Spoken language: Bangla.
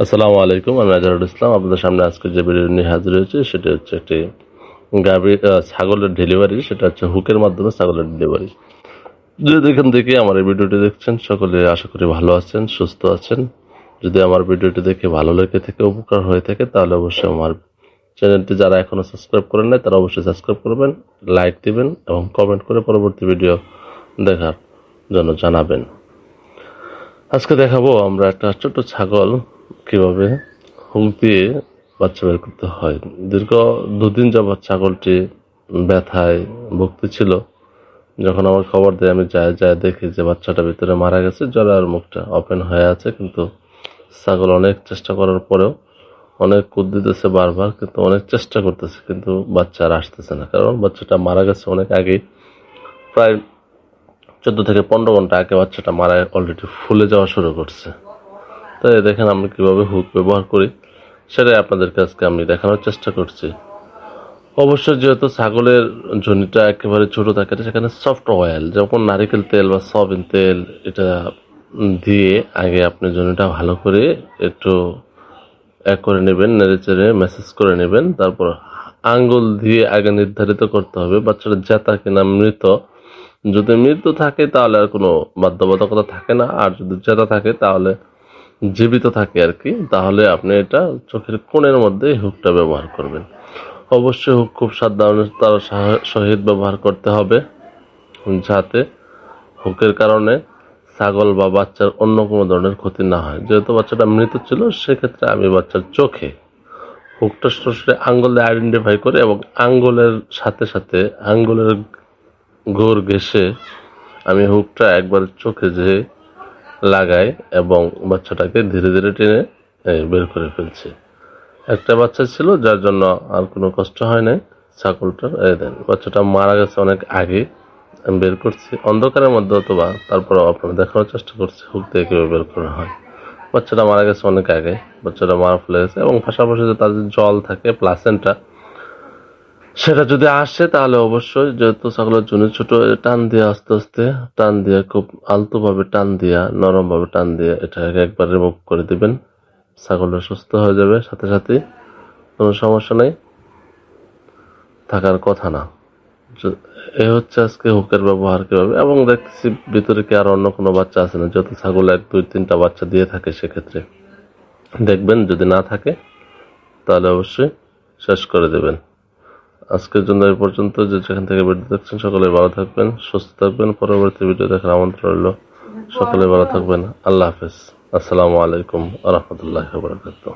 আসসালামু আলাইকুম আমি আজহারুল ইসলাম। আপনাদের সামনে আজকে যে ভিডিও নিয়ে হাজির হয়েছে সেটা হচ্ছে একটি গাভী আহ, ছাগলের ডেলিভারি সেটা হচ্ছে হুকের মাধ্যমে ছাগলের ডেলিভারি যে যেখান থেকে আমার এই ভিডিওটি দেখছেন সকলে আশা করি ভালো আছেন সুস্থ আছেন। যদি আমার ভিডিওটি দেখে ভালো লেগে থেকে উপকার হয়ে থাকে তাহলে অবশ্যই আমার চ্যানেলটি যারা এখনও সাবস্ক্রাইব করেন নাই তারা অবশ্যই সাবস্ক্রাইব করবেন লাইক দিবেন এবং কমেন্ট করে পরবর্তী ভিডিও দেখার জন্য জানাবেন। আজকে দেখাবো আমরা একটা ছোট ছাগল কীভাবে হুক দিয়ে বাচ্চা বের করতে হয়? দীর্ঘ দুদিন যাবৎ ছাগলটি ব্যথায় ভুগতে ছিল। যখন আমার খবর দেয়, আমি যায় যায় দেখি যে বাচ্চাটা ভিতরে মারা গেছে জলের মুখটা ওপেন হয়ে আছে। কিন্তু ছাগল অনেক চেষ্টা করার পরেও অনেক কুদ দিতেছে বারবার, কিন্তু অনেক চেষ্টা করতেছে, কিন্তু বাচ্চা আর আসতেছে না। কারণ বাচ্চাটা মারা গেছে অনেক আগেই। প্রায় চোদ্দ থেকে পনেরো ঘণ্টা আগে বাচ্চাটা মারা অলরেডি ফুলে যাওয়া শুরু করছে। তাই দেখেন আমরা কীভাবে হুক ব্যবহার করি, সেটাই আপনাদের কাছকে আমি দেখানোর চেষ্টা করছি। অবশ্যই যেহেতু ছাগলের জনিটা একেবারে ছোট থাকে সেখানে সফট অয়েল যেমন নারিকেল তেল বা সয়াবিন তেল, এটা দিয়ে আগে আপনি জনিটা ভালো করে একটু এক করে নেবেন নেড়ে চেড়ে মেসেজ করে নেবেন, তারপর আঙ্গুল দিয়ে আগে নির্ধারিত করতে হবে। বাচ্চাটা জেতা কিনা মৃত, যদি মৃত্যু থাকে তাহলে আর কোনো বাধ্যবাধকতা থাকে না, আর যদি জেতা থাকে তাহলে জীবিত থাকে আর কি, তাহলে আপনি এটা চোখের কোণের মধ্যে হুকটা ব্যবহার করবেন। অবশ্যই হুক খুব সাবধানতার সহ- সহিত ব্যবহার করতে হবে, যাতে হুকের কারণে ছাগল বা বাচ্চার অন্য কোনো ধরনের ক্ষতি না হয়। যেহেতু বাচ্চাটা মৃত ছিল, সেক্ষেত্রে আমি বাচ্চার চোখে হুকটা সরাসরি আঙ্গুলে আইডেন্টিফাই করে এবং আঙ্গুলের সাথে সাথে আঙ্গুলের ঘোর ঘেসে আমি হুকটা একবার চোখে যে লাগাই এবং বাচ্চাটাকে ধীরে ধীরে টেনে বের করে ফেলছি। একটা বাচ্চা ছিল যার জন্য আর কোনো কষ্ট হয় নাই। ছাগলটার এই দেন, বাচ্চাটা মারা গেছে অনেক আগে। আমি বের করছি। অন্ধকারের মধ্যে অথবা তারপর আপনার দেখানোর চেষ্টা করছি, হুক দিয়ে কীভাবে বের করা হয়। বাচ্চাটা মারা গেছে অনেক আগে। বাচ্চাটা মারা ফেলে গেছে এবং পাশাপাশি যে তার জল থাকে প্লাসেন্টা সেটা যদি আসে, তাহলে অবশ্যই যেহেতু ছাগলের জন্য ছোট, টান দিয়ে আস্তে আস্তে, টান দিয়ে খুব আলতো ভাবে টান দিয়া নরম ভাবে টান দিয়ে এটাকে একবার রিমুভ করে দিবেন। ছাগলটা সুস্থ হয়ে যাবে, সাথে সাথে কোনো সমস্যা নেই। থাকার কথা না। এ হচ্ছে আজকে হুকের ব্যবহার কীভাবে, এবং দেখছি ভিতরে কি আর অন্য কোনো বাচ্চা আছে না, যত ছাগল এক, দুই, তিনটা বাচ্চা দিয়ে থাকে সেক্ষেত্রে। দেখবেন যদি না থাকে, তাহলে অবশ্যই শেষ করে দেবেন। আজকের জন্য এই পর্যন্ত। যে যেখান থেকে ভিডিও দেখছেন, সকলে ভালো থাকবেন, সুস্থ থাকবেন। পরবর্তী ভিডিও দেখার আমন্ত্রণ রইল। সকলে ভালো থাকবেন। আল্লাহ হাফেজ। আসসালামু আলাইকুম রহমতুল্লাহ বারকাতুহ।